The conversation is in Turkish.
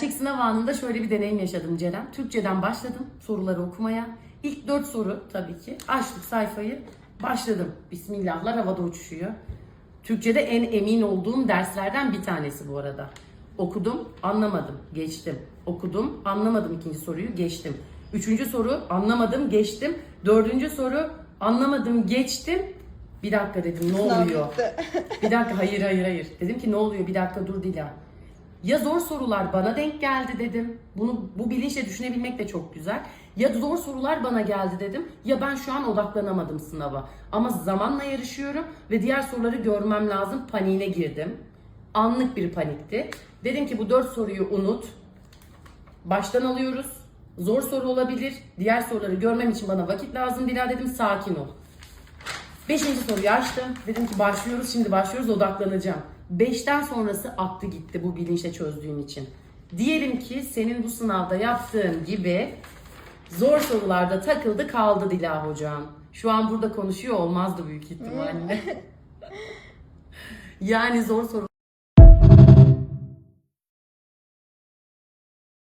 Gerçek sınav anında şöyle bir deneyim yaşadım Ceren. Türkçeden başladım soruları okumaya. İlk dört soru tabii ki. Açtık sayfayı. Başladım. Bismillahlar havada uçuşuyor. Türkçede en emin olduğum derslerden bir tanesi bu arada. Okudum, anlamadım, geçtim. Okudum, anlamadım ikinci soruyu, geçtim. Üçüncü soru, anlamadım, geçtim. Dördüncü soru, anlamadım, geçtim. Bir dakika dedim, ne oluyor? Bir dakika, hayır hayır hayır. Dedim ki ne oluyor, bir dakika dur Dila. Ya zor sorular bana denk geldi dedim. Bunu bu bilinçle düşünebilmek de çok güzel. Ya zor sorular bana geldi dedim. Ya ben şu an odaklanamadım sınava. Ama zamanla yarışıyorum ve diğer soruları görmem lazım. Paniğine girdim. Anlık bir panikti. Dedim ki bu dört soruyu unut. Baştan alıyoruz. Zor soru olabilir. Diğer soruları görmem için bana vakit lazım. Dila dedim sakin ol. Beşinci soruyu açtım. Dedim ki başlıyoruz şimdi başlıyoruz odaklanacağım. Beşten sonrası aktı gitti bu bilinçle çözdüğün için. Diyelim ki senin bu sınavda yaptığın gibi zor sorularda takıldı kaldı Dila hocam. Şu an burada konuşuyor olmazdı büyük ihtimalle. yani zor sorular